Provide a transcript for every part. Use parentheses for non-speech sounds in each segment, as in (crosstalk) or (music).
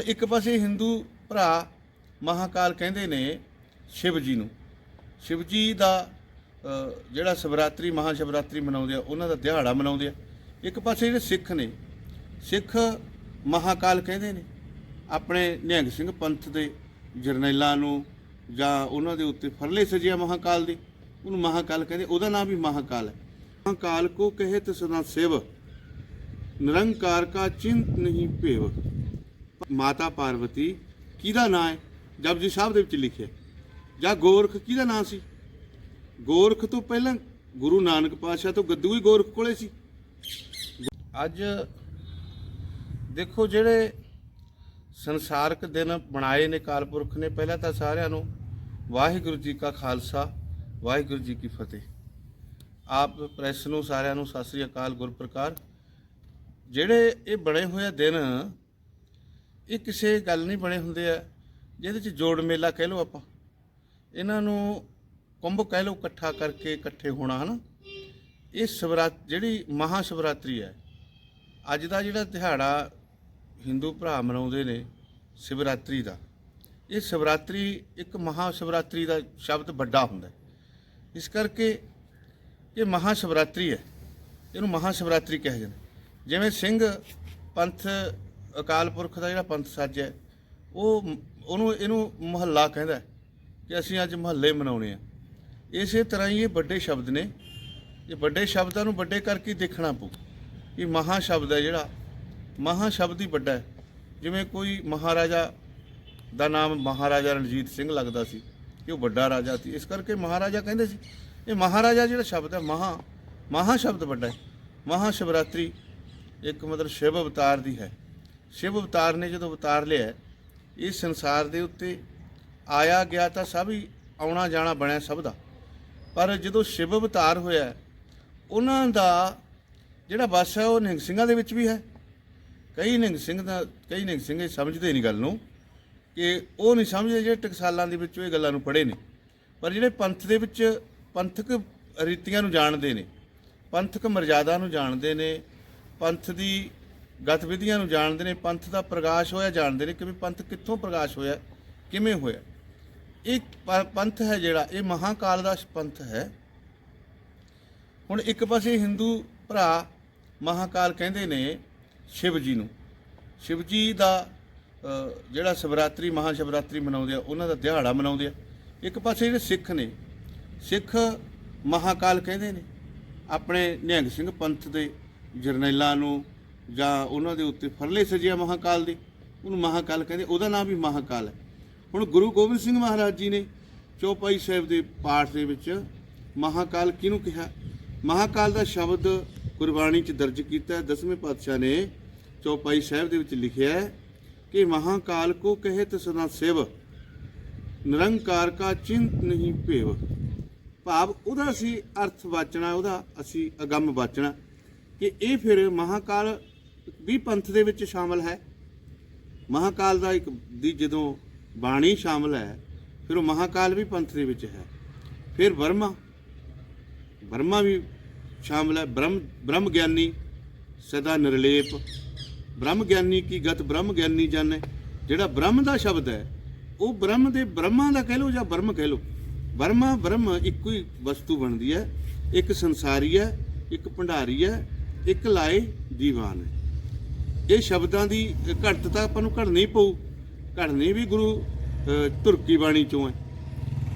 ਹੁਣ ਇੱਕ ਪਾਸੇ ਹਿੰਦੂ ਭਰਾ ਮਹਾਕਾਲ ਕਹਿੰਦੇ ਨੇ ਸ਼ਿਵ ਜੀ ਨੂੰ। ਸ਼ਿਵ ਜੀ ਦਾ ਜਿਹੜਾ ਸ਼ਿਵਰਾਤਰੀ ਮਹਾ ਸ਼ਿਵਰਾਤਰੀ ਮਨਾਉਂਦੇ ਆ, ਉਹਨਾਂ ਦਾ ਦਿਹਾੜਾ ਮਨਾਉਂਦੇ ਆ। ਇੱਕ ਪਾਸੇ ਜਿਹੜੇ ਸਿੱਖ ਨੇ, ਸਿੱਖ ਮਹਾਕਾਲ ਕਹਿੰਦੇ ਨੇ, ਆਪਣੇ ਨਿਹੰਗ ਸਿੰਘ ਪੰਥ ਦੇ ਜਰਨੈਲਾਂ ਨੂੰ ਜਾਂ ਉਹਨਾਂ ਦੇ ਉੱਤੇ ਫਰਲੇ ਸਜਿਆ ਮਹਾਕਾਲ ਦੇ, ਉਹਨੂੰ ਮਹਾਕਾਲ ਕਹਿੰਦੇ, ਉਹਦਾ ਨਾਮ ਵੀ ਮਹਾਕਾਲ ਹੈ। ਮਹਾਕਾਲ ਕੋ ਕਹੇ ਤ ਸਦਾ ਸਿਵ, ਨਿਰੰਕਾਰ ਕਾ ਚਿੰਤ ਨਹੀਂ ਭੇਵ। ਮਾਤਾ ਪਾਰਵਤੀ, ਕਿਹਦਾ ਨਾਂ ਹੈ? ਜਪਜੀ ਸਾਹਿਬ ਦੇ ਵਿੱਚ ਲਿਖਿਆ ਜਾਂ ਗੋਰਖ, ਕਿਹਦਾ ਨਾਂ ਸੀ? ਗੋਰਖ ਤੋਂ ਪਹਿਲਾਂ ਗੁਰੂ ਨਾਨਕ ਪਾਤਸ਼ਾਹ ਤੋਂ ਗੱਦੂ ਹੀ ਗੋਰਖ ਕੋਲੇ ਸੀ। ਅੱਜ ਦੇਖੋ ਜਿਹੜੇ ਸੰਸਾਰਕ ਦਿਨ ਬਣਾਏ ਨੇ ਕਾਲਪੁਰਖ ਨੇ, ਪਹਿਲਾਂ ਤਾਂ ਸਾਰਿਆਂ ਨੂੰ ਵਾਹਿਗੁਰੂ ਜੀ ਕਾ ਖਾਲਸਾ, ਵਾਹਿਗੁਰੂ ਜੀ ਕੀ ਫਤਿਹ। ਆਪ ਪ੍ਰੈਸ ਨੂੰ ਸਾਰਿਆਂ ਨੂੰ ਸਤਿ ਸ੍ਰੀ ਅਕਾਲ ਗੁਰਪ੍ਰਕਾਰ। ਜਿਹੜੇ ਇਹ ਬਣੇ ਹੋਏ ਦਿਨ ਇਹ ਕਿਸੇ ਗੱਲ ਨਹੀਂ ਬਣੇ ਹੁੰਦੇ ਆ, ਜਿਹਦੇ ਚ ਜੋੜ ਮੇਲਾ ਕਹਿ ਲਓ ਆਪਾਂ। ਇਹਨਾਂ ਨੂੰ ਕੁੰਭ ਕਹਿ ਲਓ, ਇਕੱਠਾ ਕਰਕੇ ਇਕੱਠੇ ਹੋਣਾ, ਹਨਾ? ਇਹ ਸ਼ਿਵਰਾਤ, ਜਿਹੜੀ ਮਹਾ ਸ਼ਿਵਰਾਤਰੀ ਹੈ, ਅੱਜ ਦਾ ਜਿਹੜਾ ਦਿਹਾੜਾ ਹਿੰਦੂ ਭਰਾ ਮਨਾਉਂਦੇ ਨੇ ਸ਼ਿਵਰਾਤਰੀ ਦਾ, ਇਹ ਸ਼ਿਵਰਾਤਰੀ ਇੱਕ ਮਹਾ ਸ਼ਿਵਰਾਤਰੀ ਦਾ ਸ਼ਬਦ ਵੱਡਾ ਹੁੰਦਾ ਇਸ ਕਰਕੇ ਇਹ ਮਹਾ ਸ਼ਿਵਰਾਤਰੀ ਹੈ, ਇਹਨੂੰ ਮਹਾ ਸ਼ਿਵਰਾਤਰੀ ਕਿਹਾ ਜਾਂਦਾ ਜਿਵੇਂ ਸਿੰਘ ਪੰਥ ਅਕਾਲ ਪੁਰਖ ਦਾ ਜਿਹੜਾ ਪੰਥ ਸੱਜ ਹੈ, ਉਹ ਉਹਨੂੰ ਇਹਨੂੰ ਮਹੱਲਾ ਕਹਿੰਦਾ ਕਿ ਅਸੀਂ ਅੱਜ ਮਹੱਲੇ ਮਨਾਉਣੇ ਆ। ਇਸੇ ਤਰ੍ਹਾਂ ਹੀ ਇਹ ਵੱਡੇ ਸ਼ਬਦ ਨੇ। ਇਹ ਵੱਡੇ ਸ਼ਬਦਾਂ ਨੂੰ ਵੱਡੇ ਕਰਕੇ ਦੇਖਣਾ ਪਊ ਕਿ ਮਹਾ ਸ਼ਬਦ ਹੈ ਜਿਹੜਾ। ਮਹਾ ਸ਼ਬਦ ਹੀ ਵੱਡਾ ਹੈ। ਜਿਵੇਂ ਕੋਈ ਮਹਾਰਾਜਾ ਦਾ ਨਾਮ ਮਹਾਰਾਜਾ ਰਣਜੀਤ ਸਿੰਘ ਲੱਗਦਾ ਸੀ ਕਿ ਉਹ ਵੱਡਾ ਰਾਜਾ ਸੀ। ਇਸ ਕਰਕੇ ਮਹਾਰਾਜਾ ਕਹਿੰਦੇ ਸੀ। ਇਹ ਮਹਾਰਾਜਾ ਜਿਹੜਾ ਸ਼ਬਦ ਹੈ, ਮਹਾ ਮਹਾ ਸ਼ਬਦ ਵੱਡਾ ਹੈ। ਮਹਾ ਸ਼ਿਵਰਾਤਰੀ ਇੱਕ ਮਤਲਬ ਸ਼ਿਵ ਅਵਤਾਰ ਦੀ ਹੈ। ਸ਼ਿਵ ਅਵਤਾਰ ਨੇ ਜਦੋਂ ਅਵਤਾਰ ਲਿਆ ਹੈ, ਇਸ ਸੰਸਾਰ ਦੇ ਉੱਤੇ ਆਇਆ ਗਿਆ ਤਾਂ ਸਭ ਹੀ ਆਉਣਾ ਜਾਣਾ ਬਣਿਆ ਸਭ ਦਾ। ਪਰ ਜਦੋਂ ਸ਼ਿਵ ਅਵਤਾਰ ਹੋਇਆ ਉਹਨਾਂ ਦਾ ਜਿਹੜਾ ਵਸ ਹੈ ਉਹ ਨਿਹੰਗ ਸਿੰਘਾਂ ਦੇ ਵਿੱਚ ਵੀ ਹੈ। ਕਈ ਨਿਹੰਗ ਸਿੰਘ ਦਾ ਕਈ ਨਿਹੰਗ ਸਿੰਘ ਇਹ ਸਮਝਦੇ ਨਹੀਂ ਗੱਲ ਨੂੰ ਕਿ ਉਹ ਨਹੀਂ ਸਮਝਦੇ ਜਿਹੜੇ ਟਕਸਾਲਾਂ ਦੇ ਵਿੱਚੋਂ ਇਹ ਗੱਲਾਂ ਨੂੰ ਪੜ੍ਹੇ ਨੇ। ਪਰ ਜਿਹੜੇ ਪੰਥ ਦੇ ਵਿੱਚ ਪੰਥਕ ਰੀਤੀਆਂ ਨੂੰ ਜਾਣਦੇ ਨੇ ਪੰਥਕ ਮਰਜ਼ਾਦਾ ਨੂੰ ਜਾਣਦੇ ਨੇ ਪੰਥ ਦੀ ਗਤੀਵਿਧੀਆਂ ਨੂੰ ਜਾਣਦੇ ਨੇ, ਪੰਥ ਦਾ ਪ੍ਰਕਾਸ਼ ਹੋਇਆ, ਜਾਣਦੇ ਨੇ ਕਿ ਵੀ ਪੰਥ ਕਿੱਥੋਂ ਪ੍ਰਕਾਸ਼ ਹੋਇਆ, ਕਿਵੇਂ ਹੋਇਆ। ਇਹ ਪੰਥ ਹੈ ਜਿਹੜਾ, ਇਹ ਮਹਾਕਾਲ ਦਾ ਪੰਥ ਹੈ। ਹੁਣ ਇੱਕ ਪਾਸੇ ਹਿੰਦੂ ਭਰਾ ਮਹਾਕਾਲ ਕਹਿੰਦੇ ਨੇ ਸ਼ਿਵ ਜੀ ਨੂੰ। ਸ਼ਿਵ ਜੀ ਦਾ ਜਿਹੜਾ ਸ਼ਿਵਰਾਤਰੀ ਮਹਾ ਸ਼ਿਵਰਾਤਰੀ ਮਨਾਉਂਦੇ ਆ, ਉਹਨਾਂ ਦਾ ਦਿਹਾੜਾ ਮਨਾਉਂਦੇ ਆ। ਇੱਕ ਪਾਸੇ ਜਿਹੜੇ ਸਿੱਖ ਨੇ, ਸਿੱਖ ਮਹਾਕਾਲ ਕਹਿੰਦੇ ਨੇ। ਆਪਣੇ ਨਿਹੰਗ ਸਿੰਘ ਪੰਥ ਦੇ ਜਰਨੈਲਾਂ ਨੂੰ ਜਾਂ ਉਹਨਾਂ ਦੇ ਉੱਤੇ ਫਰਲੇ ਸਜਿਆ ਮਹਾਕਾਲ ਦੇ, ਉਹਨੂੰ ਮਹਾਕਾਲ ਕਹਿੰਦੇ, ਉਹਦਾ ਨਾਮ ਵੀ ਮਹਾਕਾਲ ਹੈ। ਹੁਣ ਗੁਰੂ ਗੋਬਿੰਦ ਸਿੰਘ ਮਹਾਰਾਜ ਜੀ ਨੇ ਚੌਪਾਈ ਸਾਹਿਬ ਦੇ ਪਾਠ ਦੇ ਵਿੱਚ ਮਹਾਕਾਲ ਕਿਹਨੂੰ ਕਿਹਾ? ਮਹਾਕਾਲ ਦਾ ਸ਼ਬਦ ਗੁਰਬਾਣੀ 'ਚ ਦਰਜ ਕੀਤਾ ਹੈ। ਦਸਵੇਂ ਪਾਤਸ਼ਾਹ ਨੇ ਚੌਪਾਈ ਸਾਹਿਬ ਦੇ ਵਿੱਚ ਲਿਖਿਆ ਹੈ ਕਿ ਮਹਾਕਾਲ ਕੋ ਕਹੇ ਤ ਸਦਾ ਸਿਵ, ਨਿਰੰਕਾਰ ਕਾ ਚਿੰਤ ਨਹੀਂ ਭੇਵ। ਭਾਵ ਉਹਦਾ ਅਸੀਂ ਅਰਥ ਵਾਚਣਾ, ਉਹਦਾ ਅਸੀਂ ਅਗੰਮ ਵਾਚਣਾ ਕਿ ਇਹ ਫਿਰ ਮਹਾਕਾਲ ਵੀ ਪੰਥ ਦੇ ਵਿੱਚ ਸ਼ਾਮਲ ਹੈ। ਮਹਾਕਾਲ ਦਾ ਇੱਕ ਦੀ ਜਦੋਂ ਬਾਣੀ ਸ਼ਾਮਲ ਹੈ, ਫਿਰ ਉਹ ਮਹਾਕਾਲ ਵੀ ਪੰਥ ਦੇ ਵਿੱਚ ਹੈ। ਫਿਰ ਬ੍ਰਹਮਾ ਬ੍ਰਹਮਾ ਵੀ ਸ਼ਾਮਲ ਹੈ। ਬ੍ਰਹਮ ਬ੍ਰਹਮ ਗਿਆਨੀ ਸਦਾ ਨਿਰਲੇਪ। ਬ੍ਰਹਮ ਗਿਆਨੀ ਕੀ ਗਤ ਬ੍ਰਹਮ ਗਿਆਨੀ ਜਾਣੇ। ਜਿਹੜਾ ਬ੍ਰਹਮ ਦਾ ਸ਼ਬਦ ਹੈ, ਉਹ ਬ੍ਰਹਮ ਦੇ ਬ੍ਰਹਮਾ ਦਾ ਕਹਿ ਲਓ ਜਾਂ ਬ੍ਰਹਮ ਕਹਿ ਲਓ। ਬ੍ਰਹਮਾ ਬ੍ਰਹਮ ਇੱਕੋ ਹੀ ਵਸਤੂ ਬਣਦੀ ਹੈ। ਇੱਕ ਸੰਸਾਰੀ ਹੈ, ਇੱਕ ਭੰਡਾਰੀ ਹੈ, ਇੱਕ ਲਾਏ ਦੀਵਾਨ ਹੈ। ਇਹ ਸ਼ਬਦਾਂ ਦੀ ਘਟਤਾ ਆਪਾਂ ਨੂੰ ਘੜਨੀ ਪਊ। ਘੜਨੀ ਵੀ ਗੁਰੂ ਅ, ਧੁਰਕੀ ਬਾਣੀ ਚੋਂ ਹੈ।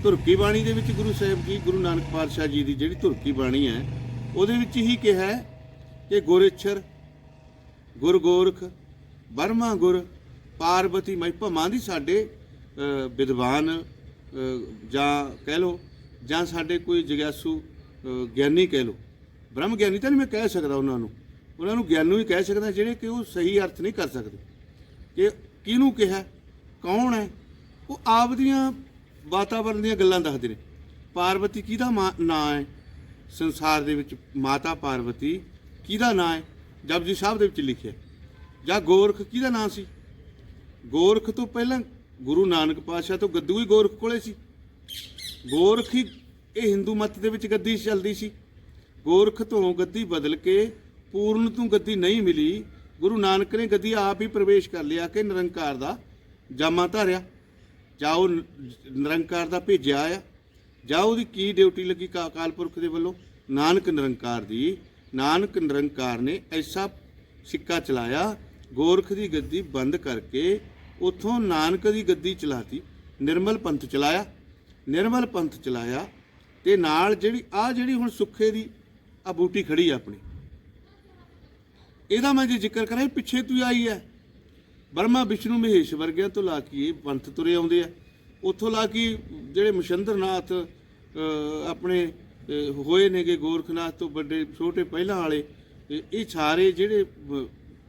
ਧੁਰਕੀ ਬਾਣੀ ਦੇ ਵਿੱਚ ਗੁਰੂ ਸਾਹਿਬ ਜੀ ਗੁਰੂ ਨਾਨਕ ਪਾਤਸ਼ਾਹ ਜੀ ਦੀ ਜਿਹੜੀ ਧੁਰਕੀ ਬਾਣੀ ਹੈ ਉਹਦੇ ਵਿੱਚ ਹੀ ਕਿਹਾ ਹੈ ਕਿ ਗੁਰੇਛਰ ਗੁਰ ਗੋਰਖ ਬਰਮਾ ਗੁਰ ਪਾਰਬਤੀ ਮਈ ਭਮਾਂ ਦੀ ਸਾਡੇ ਵਿਦਵਾਨ ਜਾਂ ਕਹਿ ਲੋ ਜਾਂ ਸਾਡੇ ਕੋਈ ਜਗਿਆਸੂ ਗਿਆਨੀ ਕਹਿ ਲੋ ਬ੍ਰਹਮ ਗਿਆਨੀ ਤਾਂ ਨਹੀਂ ਮੈਂ ਕਹਿ ਸਕਦਾ ਉਹਨਾਂ ਨੂੰ। ਉਹਨਾਂ ਨੂੰ ਗਿਆਨੂ ਹੀ ਕਹਿ ਸਕਦਾ ਜਿਹੜੇ ਕਿ ਉਹ ਸਹੀ ਅਰਥ ਨਹੀਂ ਕਰ ਸਕਦੇ। ਕਿ ਕਿਹਨੂੰ ਕਿਹਾ, ਕੌਣ ਹੈ, ਉਹ ਆਪ ਦੀਆਂ ਵਾਤਾਵਰਣ ਦੀਆਂ ਗੱਲਾਂ ਦੱਸਦੇ ਨੇ। ਪਾਰਵਤੀ ਕਿਹਦਾ ਮਾਂ- ਨਾਂ ਹੈ? ਸੰਸਾਰ ਦੇ ਵਿੱਚ ਮਾਤਾ ਪਾਰਵਤੀ ਕਿਹਦਾ ਨਾਂ ਹੈ? ਜਪਜੀ ਸਾਹਿਬ ਦੇ ਵਿੱਚ ਲਿਖਿਆ ਜਾਂ ਗੋਰਖ ਕਿਹਦਾ ਨਾਂ ਸੀ? ਗੋਰਖ ਤੋਂ ਪਹਿਲਾਂ ਗੁਰੂ ਨਾਨਕ ਪਾਤਸ਼ਾਹ ਤੋਂ ਗੱਦੂ ਹੀ ਗੋਰਖ ਕੋਲੇ ਸੀ। ਗੋਰਖ ਹੀ ਇਹ ਹਿੰਦੂ ਮਤ ਦੇ ਵਿੱਚ ਗੱਦੀ ਚੱਲਦੀ ਸੀ। ਗੋਰਖ ਤੋਂ ਗੱਦੀ ਬਦਲ ਕੇ ਪੂਰਨ ਤੋਂ ਗੱਦੀ ਨਹੀਂ ਮਿਲੀ, ਗੁਰੂ ਨਾਨਕ ਨੇ ਗੱਦੀ ਆਪ ਹੀ ਪ੍ਰਵੇਸ਼ ਕਰ ਲਿਆ ਕਿ ਨਿਰੰਕਾਰ ਦਾ ਜਾਮਾ ਧਾਰਿਆ। ਜਾਂ ਉਹ ਨ- ਨਿਰੰਕਾਰ ਦਾ ਭੇਜਿਆ ਆ। ਜਾਂ ਉਹਦੀ ਕੀ ਡਿਊਟੀ ਲੱਗੀ ਕਾ- ਅਕਾਲ ਪੁਰਖ ਦੇ ਵੱਲੋਂ? ਨਾਨਕ ਨਿਰੰਕਾਰ ਦੀ, ਨਾਨਕ ਨਿਰੰਕਾਰ ਨੇ ਐਸਾ ਸਿੱਕਾ ਚਲਾਇਆ, ਗੋਰਖ ਦੀ ਗੱਦੀ ਬੰਦ ਕਰਕੇ ਉਥੋਂ ਨਾਨਕ ਦੀ ਗੱਦੀ ਚਲਾਤੀ, ਨਿਰਮਲ ਪੰਥ ਚਲਾਇਆ। ਨਿਰਮਲ ਪੰਥ ਚਲਾਇਆ ਤੇ ਨਾਲ ਜਿਹੜੀ ਆ ਜਿਹੜੀ ਹੁਣ ਸੁੱਖੇ ਦੀ ਆ ਬੂਟੀ ਖੜੀ ਆ ਆਪਣੀ ਇਹਦਾ ਮੈਂ ਜੇ ਜ਼ਿਕਰ ਕਰਾਂ ਇਹ ਪਿੱਛੇ ਤੂੰ ਆਈ ਹੈ ਬਰਮਾ ਵਿਸ਼ਨੂੰ ਮਹੇਸ਼ ਵਰਗਿਆਂ ਤੋਂ ਲਾ ਕੇ ਇਹ ਪੰਥ ਤੁਰੇ ਆਉਂਦੇ ਆ। ਉੱਥੋਂ ਲਾ ਕੇ ਜਿਹੜੇ ਮਸ਼ੰਦਰਨਾਥ ਅਹ, ਆਪਣੇ ਹੋਏ ਨੇਗੇ ਗੋਰਖਨਾਥ ਤੋਂ ਵੱਡੇ ਛੋਟੇ ਪਹਿਲਾਂ ਵਾਲੇ ਇਹ- ਸਾਰੇ ਜਿਹੜੇ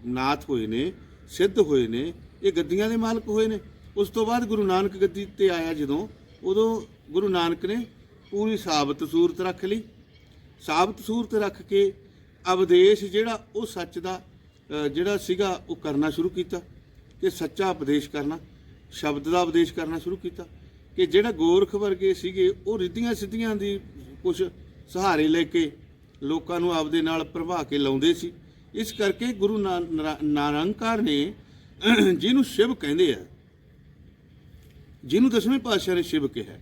ਨਾਥ ਹੋਏ ਨੇ ਸਿੱਧ ਹੋਏ ਨੇ ਇਹ ਗੱਦੀਆਂ ਦੇ ਮਾਲਕ ਹੋਏ ਨੇ। ਉਸ ਤੋਂ ਬਾਅਦ ਗੁਰੂ ਨਾਨਕ ਗੱਦੀ ਤੇ ਆਇਆ ਜਦੋਂ ਉਦੋਂ ਗੁਰੂ ਨਾਨਕ ਨੇ ਪੂਰੀ ਸਾਬਤ ਸੂਰਤ ਰੱਖ ਲਈ। ਸਾਬਤ ਸੂਰਤ ਰੱਖ ਕੇ ਉਪਦੇਸ਼ ਜਿਹੜਾ ਉਹ ਸੱਚ ਦਾ ਜਿਹੜਾ ਸੀਗਾ ਉਹ ਕਰਨਾ ਸ਼ੁਰੂ ਕੀਤਾ ਕਿ ਸੱਚਾ ਉਪਦੇਸ਼ ਕਰਨਾ, ਸ਼ਬਦ ਦਾ ਉਪਦੇਸ਼ ਕਰਨਾ ਸ਼ੁਰੂ ਕੀਤਾ ਕਿ ਜਿਹੜਾ ਗੋਰਖ ਵਰਗੇ ਸੀਗੇ ਉਹ ਰਿੱਧੀਆਂ ਸਿੱਧੀਆਂ ਦੀ ਕੁਝ ਸਹਾਰੇ ਲੈ ਕੇ ਲੋਕਾਂ ਨੂੰ ਆਪਦੇ ਨਾਲ ਪ੍ਰਭਾ ਕੇ ਲਾਉਂਦੇ ਸੀ। ਇਸ ਕਰਕੇ ਗੁਰੂ ਨਾ- ਨਰਾ- ਨਿਰੰਕਾਰ ਨੇ (clears throat) ਜਿਹਨੂੰ ਸ਼ਿਵ ਕਹਿੰਦੇ ਆ, ਜਿਹਨੂੰ ਦਸਵੇਂ ਪਾਤਸ਼ਾਹ ਨੇ ਸ਼ਿਵ ਕਿਹਾ,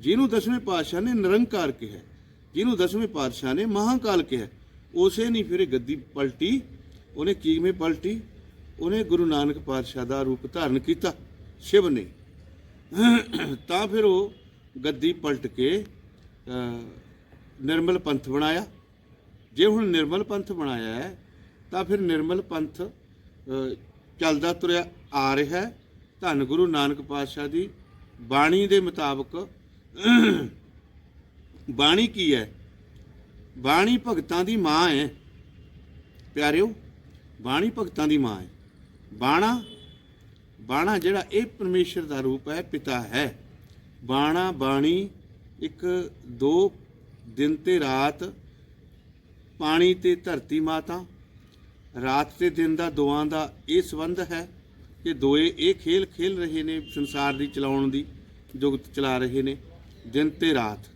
ਜਿਹਨੂੰ ਦਸਵੇਂ ਪਾਤਸ਼ਾਹ ਨੇ ਨਿਰੰਕਾਰ ਕਿਹਾ, ਜਿਹਨੂੰ ਦਸਵੇਂ ਪਾਤਸ਼ਾਹ ਨੇ ਮਹਾਕਾਲ ਕਿਹਾ ਉਸੇ ਨਹੀਂ ਫਿਰ ਇਹ ਗੱਦੀ ਪਲਟੀ, ਉਹਨੇ ਕਿਵੇਂ ਪਲਟੀ? ਉਹਨੇ ਗੁਰੂ ਨਾਨਕ ਪਾਤਸ਼ਾਹ ਦਾ ਰੂਪ ਧਾਰਨ ਕੀਤਾ, ਸ਼ਿਵ ਨੇ। ਤਾਂ ਫਿਰ ਉਹ ਗੱਦੀ ਪਲਟ ਕੇ ਨਿਰਮਲ ਪੰਥ ਬਣਾਇਆ। ਜੇ ਹੁਣ ਨਿਰਮਲ ਪੰਥ ਬਣਾਇਆ ਹੈ, ਤਾਂ ਫਿਰ ਨਿਰਮਲ ਪੰਥ ਚੱਲਦਾ ਤੁਰਿਆ ਆ ਰਿਹਾ ਹੈ। ਧੰਨ ਗੁਰੂ ਨਾਨਕ ਪਾਤਸ਼ਾਹ ਦੀ ਬਾਣੀ ਦੇ ਮੁਤਾਬਕ, ਬਾਣੀ ਕੀ ਹੈ? ਬਾਣੀ ਭਗਤਾਂ ਦੀ ਮਾਂ ਹੈ ਪਿਆਰਿਓ, ਬਾਣੀ ਭਗਤਾਂ ਦੀ ਮਾਂ ਹੈ ਬਾਣਾ ਬਾਣਾ ਜਿਹੜਾ ਇਹ ਪਰਮੇਸ਼ਰ ਦਾ ਰੂਪ ਹੈ, ਪਿਤਾ ਹੈ। ਬਾਣਾ, ਬਾਣੀ ਇੱਕ ਦੋ ਦਿਨ ਤੇ ਰਾਤ ਪਾਣੀ ਤੇ ਧਰਤੀ ਮਾਤਾ। ਰਾਤ ਤੇ ਦਿਨ ਦਾ ਦੋਆਂ ਦਾ ਇਹ ਸੰਬੰਧ ਹੈ ਕਿ ਦੋਏ ਇਹ ਖੇਲ ਖੇਲ ਰਹੇ ਨੇ ਸੰਸਾਰ ਦੀ ਚਲਾਉਣ ਦੀ, ਜੁਗਤ ਚਲਾ ਰਹੇ ਨੇ। ਦਿਨ ਤੇ ਰਾਤ।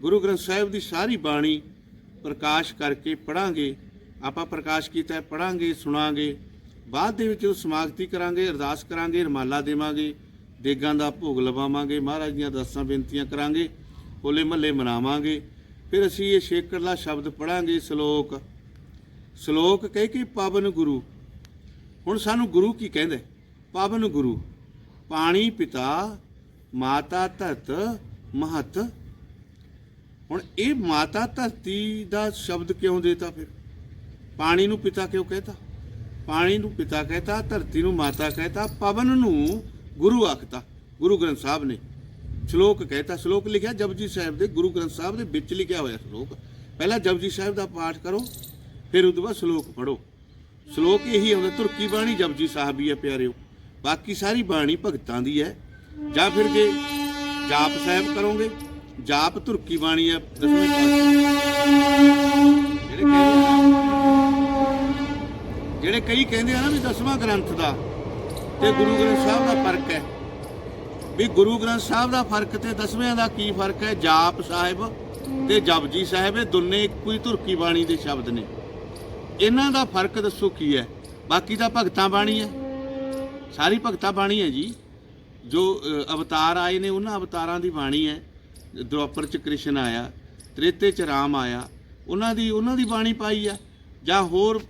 ਗੁਰੂ ਗ੍ਰੰਥ ਸਾਹਿਬ ਦੀ ਸਾਰੀ ਬਾਣੀ ਪ੍ਰਕਾਸ਼ ਕਰਕੇ ਪੜਾਂਗੇ ਆਪਾਂ ਪ੍ਰਕਾਸ਼ ਕੀਤਾ ਹੈ ਪੜਾਂਗੇ ਸੁਣਾਂਗੇ, ਬਾਅਦ ਦੇ ਵਿੱਚ ਉਹ ਸਮਾਗਤੀ ਕਰਾਂਗੇ, ਅਰਦਾਸ ਕਰਾਂਗੇ, ਰਮਾਲਾ ਦੇਵਾਂਗੇ, ਦੇਗਾਂ ਦਾ ਭੋਗ ਲਵਾਵਾਂਗੇ, ਮਹਾਰਾਜ ਦੀਆਂ ਦਸਾਂ ਬੇਨਤੀਆਂ ਕਰਾਂਗੇ, ਹੋਲੇ ਮਹੱਲੇ ਮਨਾਵਾਂਗੇ, ਫਿਰ ਅਸੀਂ ਇਹ ਸ਼ੇਕਰਲਾ ਸ਼ਬਦ ਪੜਾਂਗੇ ਸ਼ਲੋਕ। ਸ਼ਲੋਕ ਕਹਿ ਕੇ ਪਾਵਨ ਗੁਰੂ। ਹੁਣ ਸਾਨੂੰ ਗੁਰੂ ਕੀ ਕਹਿੰਦੇ ਪਾਵਨ ਗੁਰੂ, ਪਾਣੀ ਪਿਤਾ, ਮਾਤਾ ਧਰਤ ਮਹਤ ਹੁਣ ਇਹ ਮਾਤਾ ਧਰਤੀ ਦਾ ਸ਼ਬਦ ਕਿਉਂ ਦੇਤਾ ਫਿਰ? ਪਾਣੀ ਨੂੰ ਪਿਤਾ ਕਿਉਂ ਕਹਿਤਾ? ਪਾਣੀ ਨੂੰ ਪਿਤਾ ਕਹਿਤਾ, ਧਰਤੀ ਨੂੰ ਮਾਤਾ ਕਹਿਤਾ, ਪਵਨ ਨੂੰ ਗੁਰੂ ਆਖਤਾ। ਗੁਰੂ ਗ੍ਰੰਥ ਸਾਹਿਬ ਨੇ ਸ਼ਲੋਕ ਕਹਿਤਾ। ਸ਼ਲੋਕ ਲਿਖਿਆ ਜਪਜੀ ਸਾਹਿਬ ਦੇ, ਗੁਰੂ ਗ੍ਰੰਥ ਸਾਹਿਬ ਦੇ ਵਿੱਚ ਲਿਖਿਆ ਹੋਇਆ ਸ਼ਲੋਕ। ਪਹਿਲਾਂ ਜਪਜੀ ਸਾਹਿਬ ਦਾ ਪਾਠ ਕਰੋ, ਫਿਰ ਉਸ ਤੋਂ ਬਾਅਦ ਸ਼ਲੋਕ ਪੜੋ ਸ਼ਲੋਕ ਇਹੀ ਆਉਂਦਾ, ਤੁਰਕੀ ਬਾਣੀ ਜਪਜੀ ਸਾਹਿਬ ਹੀ ਹੈ ਪਿਆਰਿਓ, ਬਾਕੀ ਸਾਰੀ ਬਾਣੀ ਭਗਤਾਂ ਦੀ ਹੈ। ਜਾਂ ਫਿਰ ਜੇ ਜਾਪ ਸਾਹਿਬ ਕਰੋਗੇ ਜਾਪ ਧੁਰਕੀ ਬਾਣੀ ਹੈ ਦਸਵੇਂ ਪਾਤਸ਼ਾਹ। ਜਿਹੜੇ ਕਹਿੰਦੇ ਜਿਹੜੇ ਕਈ ਕਹਿੰਦੇ ਆ ਨਾ ਵੀ ਦਸਵਾਂ ਗ੍ਰੰਥ ਦਾ, ਤੇ ਗੁਰੂ ਗ੍ਰੰਥ ਸਾਹਿਬ ਦਾ ਫ਼ਰਕ ਹੈ। ਵੀ ਗੁਰੂ ਗ੍ਰੰਥ ਸਾਹਿਬ ਦਾ ਫ਼ਰਕ ਤੇ ਦਸਵੇਂ ਦਾ ਕੀ ਫ਼ਰਕ ਹੈ? ਜਾਪ ਸਾਹਿਬ ਤੇ ਜਪਜੀ ਸਾਹਿਬ, ਇਹ ਦੋਨੇ ਇੱਕੋ ਹੀ ਤੁਰਕੀ ਬਾਣੀ ਦੇ ਸ਼ਬਦ ਨੇ। ਇਹਨਾਂ ਦਾ ਫ਼ਰਕ ਦੱਸੋ ਕੀ ਹੈ? ਬਾਕੀ ਤਾਂ ਭਗਤਾਂ ਬਾਣੀ ਹੈ। ਸਾਰੀ ਭਗਤਾਂ ਬਾਣੀ ਹੈ ਜੀ। ਜੋ ਅਵਤਾਰ ਆਏ ਨੇ, ਉਹਨਾਂ ਅਵਤਾਰਾਂ ਦੀ ਬਾਣੀ ਹੈ। ਦੁਆਪਰ ਚ ਕ੍ਰਿਸ਼ਨ ਆਇਆ, ਤ੍ਰੇਤੇ ਚ ਰਾਮ ਆਇਆ, ਉਹਨਾਂ ਦੀ ਉਹਨਾਂ ਦੀ ਬਾਣੀ ਪਾਈ ਆ, ਜਾਂ ਹੋਰ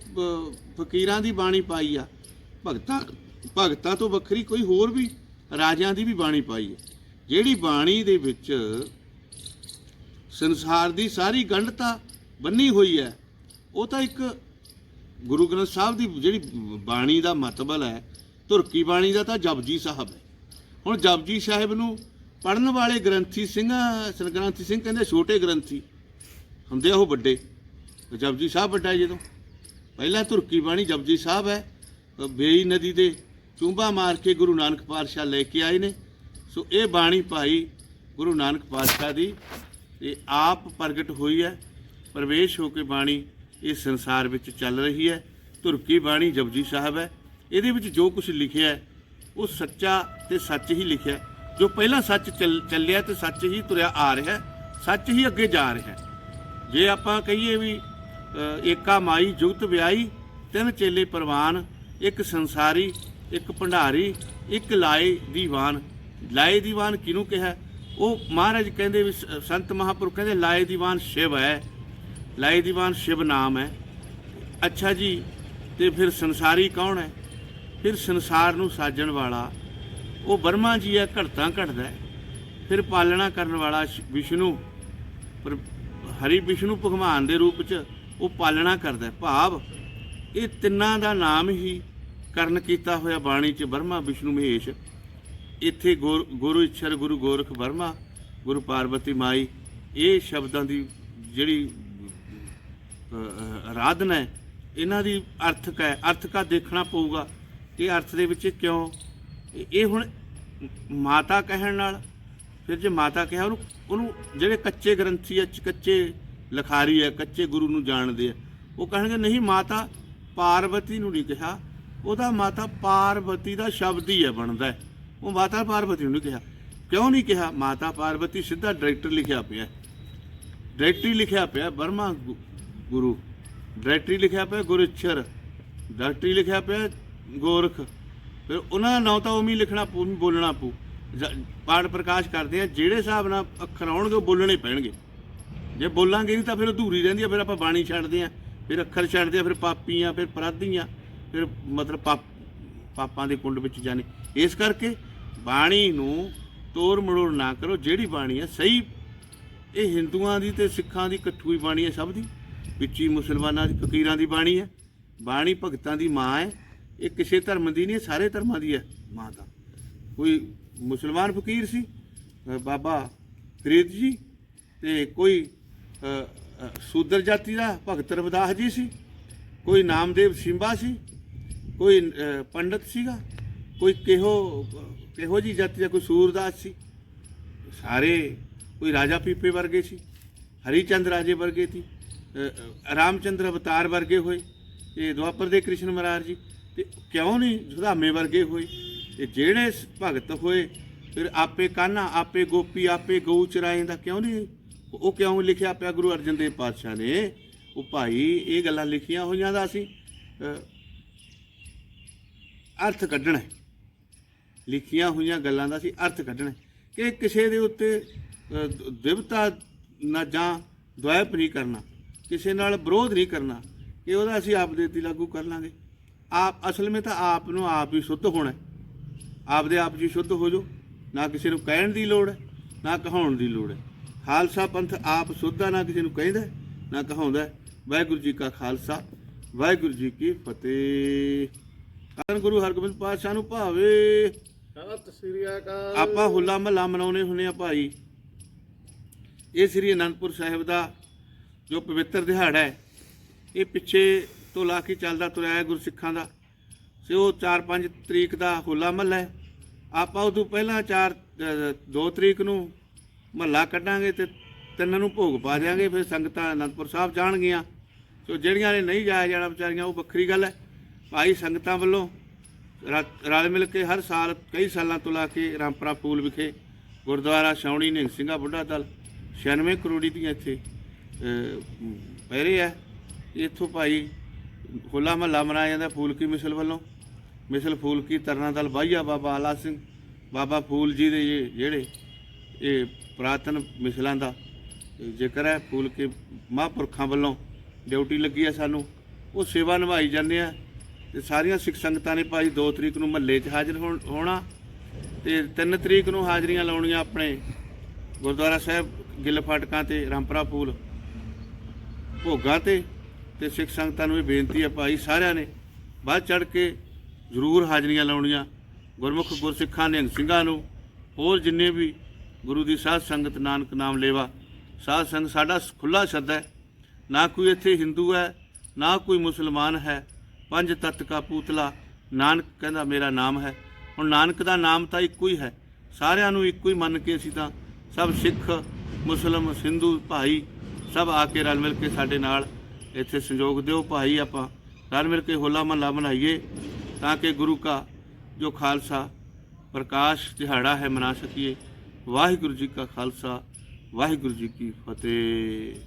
ਫਕੀਰਾਂ ਦੀ ਬਾਣੀ ਪਾਈ ਆ। ਭਗਤਾਂ ਭਗਤਾਂ ਤੋਂ ਵੱਖਰੀ ਕੋਈ ਹੋਰ ਵੀ ਰਾਜਿਆਂ ਦੀ ਵੀ ਬਾਣੀ ਪਾਈ ਹੈ ਜਿਹੜੀ ਬਾਣੀ ਦੇ ਵਿੱਚ ਸੰਸਾਰ ਦੀ ਸਾਰੀ ਗੰਢਤਾ ਬੰਨੀ ਹੋਈ ਹੈ, ਉਹ ਤਾਂ ਇੱਕ ਗੁਰੂ ਗ੍ਰੰਥ ਸਾਹਿਬ ਦੀ ਜਿਹੜੀ ਬਾਣੀ ਦਾ ਮਤਬਲ ਹੈ ਤੁਰਕੀ ਬਾਣੀ ਦਾ ਤਾਂ ਜਪਜੀ ਸਾਹਿਬ ਹੈ। ਹੁਣ ਜਪਜੀ ਸਾਹਿਬ ਨੂੰ ਪੜਨ ਵਾਲੇ ਗ੍ਰੰਥੀ ਸਿੰਘ, ਸਰਗ੍ਰੰਥੀ ਸਿੰਘ ਕਹਿੰਦੇ ਛੋਟੇ ਗ੍ਰੰਥੀ। ਹੁੰਦੇ ਆ ਉਹ ਵੱਡੇ। ਜਪਜੀ ਸਾਹਿਬ ਵੱਡਾ ਜਦੋਂ। ਪਹਿਲਾਂ ਤੁਰਕੀ ਬਾਣੀ ਜਪਜੀ ਸਾਹਿਬ ਹੈ। ਬੇਈ ਨਦੀ ਦੇ ਚੁੰਬਾ ਮਾਰ ਕੇ ਗੁਰੂ ਨਾਨਕ ਪਾਤਸ਼ਾਹ ਲੈ ਕੇ ਆਏ ਨੇ। ਸੋ ਇਹ ਬਾਣੀ ਭਾਈ ਗੁਰੂ ਨਾਨਕ ਪਾਤਸ਼ਾਹ ਦੀ ਇਹ ਆਪ ਪ੍ਰਗਟ ਹੋਈ ਹੈ। ਪ੍ਰਵੇਸ਼ ਹੋ ਕੇ ਬਾਣੀ ਇਸ ਸੰਸਾਰ ਵਿੱਚ ਚੱਲ ਰਹੀ ਹੈ। ਤੁਰਕੀ ਬਾਣੀ ਜਪਜੀ ਸਾਹਿਬ ਹੈ। ਇਹਦੇ ਵਿੱਚ ਜੋ ਕੁਝ ਲਿਖਿਆ ਹੈ, ਉਹ ਸੱਚਾ ਤੇ ਸੱਚ ਹੀ ਲਿਖਿਆ। ਜੋ ਪਹਿਲਾਂ ਸੱਚ ਚੱਲ- ਚੱਲਿਆ ਤੇ ਸੱਚ ਹੀ ਤੁਰਿਆ ਆ ਰਿਹਾ, ਸੱਚ ਹੀ ਅੱਗੇ ਜਾ ਰਿਹਾ। ਜੇ ਆਪਾਂ ਕਹੀਏ ਵੀ ਏਕਾ ਮਾਈ, ਜੁਗਤ ਵਿਆਈ ਤਿੰਨ ਚੇਲੇ ਪ੍ਰਵਾਨ, ਇੱਕ ਸੰਸਾਰੀ, ਇੱਕ ਭੰਡਾਰੀ, ਇੱਕ ਲਾਏ ਦੀਵਾਨ। ਲਾਏ ਦੀਵਾਨ ਕਿਹਨੂੰ ਕਿਹਾ? ਉਹ ਮਹਾਰਾਜ ਕਹਿੰਦੇ ਵੀ ਸੰਤ ਮਹਾਪੁਰਖ ਕਹਿੰਦੇ, ਲਾਏ ਦੀਵਾਨ ਸ਼ਿਵ ਹੈ। ਲਾਏ ਦੀਵਾਨ ਸ਼ਿਵ ਨਾਮ ਹੈ। ਅੱਛਾ ਜੀ, ਤੇ ਫਿਰ ਸੰਸਾਰੀ ਕੌਣ ਹੈ? ਫਿਰ ਸੰਸਾਰ ਨੂੰ ਸਾਜਣ ਵਾਲਾ ਉਹ ਬਰਮਾ ਜੀ ਹੈ ਘੜਤਾਂ ਘੜਦਾ ਫਿਰ ਪਾਲਣਾ ਕਰਨ ਵਾਲਾ ਵਿਸ਼ਨੂੰ ਪਰ ਹਰੀ ਵਿਸ਼ਨੂੰ ਭਗਵਾਨ ਦੇ ਰੂਪ ਚ ਉਹ ਪਾਲਣਾ ਕਰਦਾ ਭਾਵ ਇਹ ਤਿੰਨਾਂ ਦਾ ਨਾਮ ਹੀ ਕਰਨ ਕੀਤਾ ਹੋਇਆ ਬਾਣੀ ਚ ਬਰਮਾ ਵਿਸ਼ਨੂੰ ਮਹੇਸ਼। ਇੱਥੇ ਗੁਰ- ਗੁਰੂ ਇਛਰ ਗੁਰੂ ਗੋਰਖ ਬਰਮਾ ਗੁਰੂ ਪਾਰਵਤੀ ਮਾਈ ਇਹ ਸ਼ਬਦਾਂ ਦੀ ਜਿਹੜੀ ਅ, ਆਰਾਧਨਾ ਹੈ ਇਹਨਾਂ ਦੀ ਅਰਥਕ ਹੈ ਅਰਥਕਾ ਦੇਖਣਾ ਪਊਗਾ। ਕਿ ਅਰਥ ਦੇ ਵਿੱਚ ਕਿਉਂ ਇਹ- ਹੁਣ ਮਾਤਾ ਕਹਿਣ ਨਾਲ, ਫਿਰ ਜੇ ਮਾਤਾ ਕਿਹਾ, ਉਹਨੂੰ ਉਹਨੂੰ ਜਿਹੜੇ ਕੱਚੇ ਗ੍ਰੰਥੀ ਆ, ਕੱਚੇ ਲਖਾਰੀ ਆ, ਕੱਚੇ ਗੁਰੂ ਨੂੰ ਜਾਣਦੇ ਆ, ਉਹ ਕਹਿਣਗੇ, ਨਹੀਂ ਮਾਤਾ ਪਾਰਵਤੀ ਨੂੰ ਨਹੀਂ ਕਿਹਾ। ਉਹਦਾ ਮਾਤਾ ਪਾਰਵਤੀ ਦਾ ਸ਼ਬਦ ਹੀ ਹੈ ਬਣਦਾ ਉਹ ਮਾਤਾ ਪਾਰਵਤੀ ਨੂੰ ਨਹੀਂ ਕਿਹਾ। ਕਿਉਂ ਨਹੀਂ ਕਿਹਾ? ਮਾਤਾ ਪਾਰਵਤੀ ਸਿੱਧਾ ਡਾਇਰੈਕਟਰ ਲਿਖਿਆ ਪਿਆ। ਡਾਇਰੈਕਟਰੀ ਲਿਖਿਆ ਪਿਆ ਬਰਮਾ ਗੁਰੂ। ਡਾਇਰੈਕਟਰੀ ਲਿਖਿਆ ਪਿਆ ਗੁਰਛਰ ਡਾਇਰੈਕਟਰੀ ਲਿਖਿਆ ਪਿਆ ਗੋਰਖ। ਫਿਰ ਉਹਨਾਂ ਦਾ ਨਾਂ ਤਾਂ ਉਵੇਂ ਹੀ ਲਿਖਣਾ ਪਊ, ਉਵੇਂ ਬੋਲਣਾ ਪਊ। ਜ- ਪਾਠ ਪ੍ਰਕਾਸ਼ ਕਰਦੇ ਆ, ਜਿਹੜੇ ਹਿਸਾਬ ਨਾਲ ਅੱਖਰ ਆਉਣਗੇ ਉਹ ਬੋਲਣੇ ਪੈਣਗੇ। ਜੇ ਬੋਲਾਂਗੇ ਨਹੀਂ ਤਾਂ ਫਿਰ ਅਧੂਰੀ ਰਹਿੰਦੀ ਆ, ਫਿਰ ਆਪਾਂ ਬਾਣੀ ਛੱਡਦੇ ਆ, ਫਿਰ ਅੱਖਰ ਛੱਡਦੇ ਆ, ਫਿਰ ਪਾਪੀ ਆ ਫਿਰ ਅਪਰਾਧੀ ਆ ਫਿਰ ਮਤਲਬ ਪਾਪ, ਪਾਪਾਂ ਦੇ ਕੁੰਡ ਵਿੱਚ ਜਾਣੇ। ਇਸ ਕਰਕੇ ਬਾਣੀ ਨੂੰ ਤੋੜ ਮੜੋੜ ਨਾ ਕਰੋ, ਜਿਹੜੀ ਬਾਣੀ ਆ ਸਹੀ, ਇਹ ਹਿੰਦੂਆਂ ਦੀ ਤੇ ਸਿੱਖਾਂ ਦੀ ਇਕੱਠੂਈ ਬਾਣੀ ਹੈ ਸਭ ਦੀ। ਵਿੱਚ ਹੀ ਮੁਸਲਮਾਨਾਂ ਦੀ, ਫਕੀਰਾਂ ਦੀ ਬਾਣੀ ਹੈ ਬਾਣੀ ਭਗਤਾਂ ਦੀ ਮਾਂ ਹੈ। ਇਹ ਕਿਸੇ ਧਰਮ ਦੀ ਨਹੀਂ ਇਹ ਸਾਰੇ ਧਰਮਾਂ ਦੀ ਹੈ। ਮਾਂ ਦਾ ਕੋਈ ਮੁਸਲਮਾਨ ਫਕੀਰ ਸੀ ਬਾਬਾ ਫਰੀਦ ਜੀ ਤੇ ਕੋਈ ਸ਼ੂਦਰ ਜਾਤੀ ਦਾ ਭਗਤ ਰਵਿਦਾਸ ਜੀ ਸੀ ਕੋਈ ਨਾਮਦੇਵ ਸਿੰਬਾ ਸੀ ਕੋਈ ਪੰਡਤ ਸੀਗਾ ਕੋਈ ਕਿਹੋ ਕਿਹੋ ਜੀ ਜਾਤੀ ਦਾ ਕੋਈ ਸੂਰਦਾਸ ਸੀ। ਸਾਰੇ ਕੋਈ ਰਾਜਾ ਪੀਪੇ ਵਰਗੇ ਸੀ ਹਰੀਚੰਦ ਰਾਜੇ ਵਰਗੇ ਸੀ ਰਾਮਚੰਦਰ ਅਵਤਾਰ ਵਰਗੇ ਹੋਏ ਤੇ ਦੁਆਪਰ ਦੇ ਕ੍ਰਿਸ਼ਨ ਮਹਾਰਾਜ ਜੀ। ਤੇ ਕਿਉਂ ਨਹੀਂ ਸੁਧਾਮੇ ਵਰਗੇ ਹੋਏ? ਤੇ ਜਿਹੜੇ ਭਗਤ ਹੋਏ, ਫਿਰ ਆਪੇ ਕਾਨਾ ਆਪੇ ਗੋਪੀ, ਆਪੇ ਗਊ ਚਰਾਏ ਦਾ ਕਿਉਂ ਨਹੀਂ? ਉਹ ਕਿਉਂ ਲਿਖਿਆ ਪਿਆ ਗੁਰੂ ਅਰਜਨ ਦੇਵ ਪਾਤਸ਼ਾਹ ਨੇ? ਉਹ ਭਾਈ ਇਹ ਗੱਲਾਂ ਲਿਖੀਆਂ ਹੋਈਆਂ ਦਾ ਅਸੀਂ ਅਰਥ ਕੱਢਣਾ ਲਿਖੀਆਂ ਹੋਈਆਂ ਗੱਲਾਂ ਦਾ ਸੀ, ਅਰਥ ਕੱਢਣਾ ਕਿ ਕਿਸੇ ਦੇ ਉੱਤੇ ਦਿਵਤਾ ਨਾ ਜਾਂ ਦੁਆਇਪ ਨਹੀਂ ਕਰਨਾ, ਕਿਸੇ ਨਾਲ ਵਿਰੋਧ ਨਹੀਂ ਕਰਨਾ, ਕਿ ਉਹਦਾ ਅਸੀਂ ਆਪ ਦੇ ਤੇ ਲਾਗੂ ਕਰ ਲਾਂਗੇ। ਆਪ ਅਸਲ ਵਿੱਚ ਤਾਂ ਆਪ ਨੂੰ ਆਪ ਹੀ ਸ਼ੁੱਧ ਹੋਣਾ ਹੈ। ਆਪ ਦੇ ਆਪ ਜੀ ਸ਼ੁੱਧ ਹੋ ਜਾਓ। ਨਾ ਕਿਸੇ ਨੂੰ ਕਹਿਣ ਦੀ ਲੋੜ ਹੈ ਨਾ ਕਹਾਉਣ ਦੀ ਲੋੜ ਹੈ। ਖਾਲਸਾ ਪੰਥ ਆਪ ਸ਼ੁੱਧ ਆ ਨਾ ਕਿਸੇ ਨੂੰ ਕਹਿੰਦਾ ਨਾ ਕਹਾਉਂਦਾ। ਵਾਹਿਗੁਰੂ ਜੀ ਕਾ ਖਾਲਸਾ ਵਾਹਿਗੁਰੂ ਜੀ ਕੀ ਫਤਿਹ। ਧੰਨ ਗੁਰੂ ਹਰਗੋਬਿੰਦ ਪਾਤਸ਼ਾਹ ਨੂੰ ਭਾਵੇ। ਸਤਿ ਸ੍ਰੀ ਅਕਾਲ। ਆਪਾਂ ਹੁੱਲਾ ਮਹੱਲਾ ਮਨਾਉਣੇ ਹੁੰਦੇ ਆ ਭਾਈ। ਇਹ ਸ੍ਰੀ ਅਨੰਦਪੁਰ ਸਾਹਿਬ ਦਾ ਜੋ ਪਵਿੱਤਰ ਦਿਹਾੜਾ ਹੈ ਇਹ ਪਿੱਛੇ ਤੋਂ ਲਾ ਕੇ ਚੱਲਦਾ ਤੁਰਿਆ ਹੈ ਗੁਰਸਿੱਖਾਂ ਦਾ। ਸੇ ਉਹ 4-5 ਤਰੀਕ ਦਾ ਹੋਲਾ ਮਹੱਲਾ ਹੈ। ਆਪਾਂ ਤੋਂ ਪਹਿਲਾਂ 4 2 ਤਰੀਕ ਨੂੰ ਮਹੱਲਾ ਕੱਢਾਂਗੇ ਤੇ ਤਿੰਨ ਨੂੰ ਭੋਗ ਪਾ ਦਿਆਂਗੇ ਫਿਰ ਸੰਗਤਾਂ ਅਨੰਦਪੁਰ ਸਾਹਿਬ ਜਾਣਗੀਆਂ। ਸੋ ਜਿਹੜੀਆਂ ਨੇ ਨਹੀਂ ਜਾਇਆ ਜਾਣਾ ਵਿਚਾਰੀਆਂ ਉਹ ਵੱਖਰੀ ਗੱਲ ਹੈ। ਭਾਈ ਸੰਗਤਾਂ ਵੱਲੋਂ ਰ- ਰਲ ਮਿਲ ਕੇ ਹਰ ਸਾਲ ਕਈ ਸਾਲਾਂ ਤੋਂ ਲਾ ਕੇ ਰਾਮਪਰਾ ਫੂਲ ਵਿਖੇ ਗੁਰਦੁਆਰਾ ਸ਼ੌਣੀ ਨਿਹੰਗ ਸਿੰਘਾ ਬੁੱਢਾ ਦਲ 96 ਕਰੋੜੀ ਦੀਆਂ ਇੱਥੇ ਅਹ, ਪਹਿਰੇ ਆ। ਇੱਥੋਂ ਭਾਈ ਹੋਲਾ ਮਹੱਲਾ ਮਨਾਇਆ ਜਾਂਦਾ ਫੂਲਕੀ ਮਿਸਲ ਵੱਲੋਂ। ਮਿਸਲ ਫੂਲਕੀ ਤਰਨਾ ਦਲ ਬਾਈਆ ਬਾਬਾ ਆਲਾ ਸਿੰਘ, ਬਾਬਾ ਫੂਲ ਜੀ ਦੇ ਇਹ ਜਿਹੜੇ ਇਹ ਪੁਰਾਤਨ ਮਿਸਲਾਂ ਦਾ ਜ਼ਿਕਰ ਹੈ ਫੂਲਕੀ ਮਹਾਂਪੁਰਖਾਂ ਵੱਲੋਂ। ਡਿਊਟੀ ਲੱਗੀ ਹੈ ਸਾਨੂੰ। ਉਹ ਸੇਵਾ ਨਿਭਾਈ ਜਾਂਦੇ ਆ ਤੇ ਸਾਰੀਆਂ ਸਿੱਖ ਸੰਗਤਾਂ ਨੇ ਭਾਈ 2 ਤਰੀਕ ਨੂੰ ਮਹੱਲੇ 'ਚ ਹਾਜ਼ਰ ਹੋਣ- ਹੋਣਾ ਤੇ 3 ਤਰੀਕ ਨੂੰ ਹਾਜ਼ਰੀਆਂ ਲਾਉਣੀਆਂ ਆਪਣੇ ਗੁਰਦੁਆਰਾ ਸਾਹਿਬ ਗਿੱਲ ਫਾਟਕਾਂ ਤੇ ਰਾਮਪਰਾ ਫੂਲ ਭੋਗਾ ਤੇ। ਤੇ ਸਿੱਖ ਸੰਗਤਾਂ ਨੂੰ ਇਹ ਬੇਨਤੀ ਹੈ ਭਾਈ, ਸਾਰਿਆਂ ਨੇ ਵੱਧ ਚੜ ਕੇ ਜ਼ਰੂਰ ਹਾਜ਼ਰੀਆਂ ਲਾਉਣੀਆਂ। ਗੁਰਮੁਖ ਗੁਰਸਿੱਖਾਂ ਨੇ ਸਿੰਘਾਂ ਨੂੰ, ਹੋਰ ਜਿੰਨੇ ਵੀ ਗੁਰੂ ਦੀ ਸਾਧ ਸੰਗਤ ਨਾਨਕ ਨਾਮ ਲੇਵਾ, ਸਾਧ ਸੰਗ ਸਾਡਾ ਖੁੱਲਾ ਸ਼ਬਦ ਹੈ। ਨਾ ਕੋਈ ਇੱਥੇ ਹਿੰਦੂ ਹੈ, ਨਾ ਕੋਈ ਮੁਸਲਮਾਨ ਹੈ। ਪੰਜ ਤੱਤ ਕਾ ਪੂਤਲਾ, ਨਾਨਕ ਕਹਿੰਦਾ ਮੇਰਾ ਨਾਮ ਹੈ। ਹੁਣ ਨਾਨਕ ਦਾ ਨਾਮ ਤਾਂ ਇੱਕੋ ਹੀ ਹੈ। ਸਾਰਿਆਂ ਨੂੰ ਇੱਕੋ ਹੀ ਮੰਨ ਕੇ ਅਸੀਂ ਤਾਂ ਸਭ ਸਿੱਖ, ਮੁਸਲਮ ਹਿੰਦੂ ਭਾਈ ਸਭ ਆ ਕੇ ਰਲ ਮਿਲ ਕੇ ਸਾਡੇ ਨਾਲ ਇੱਥੇ ਸੰਯੋਗ ਦਿਓ ਭਾਈ ਆਪਾਂ। ਰਲ ਮਿਲ ਕੇ ਹੋਲਾ ਮਹੱਲਾ ਮਨਾਈਏ ਤਾਂ ਕਿ ਗੁਰੂ ਕਾ ਜੋ ਖਾਲਸਾ ਪ੍ਰਕਾਸ਼ ਦਿਹਾੜਾ ਹੈ ਮਨਾ ਸਕੀਏ। ਵਾਹਿਗੁਰੂ ਜੀ ਕਾ ਖਾਲਸਾ, ਵਾਹਿਗੁਰੂ ਜੀ ਕੀ ਫਤਿਹ।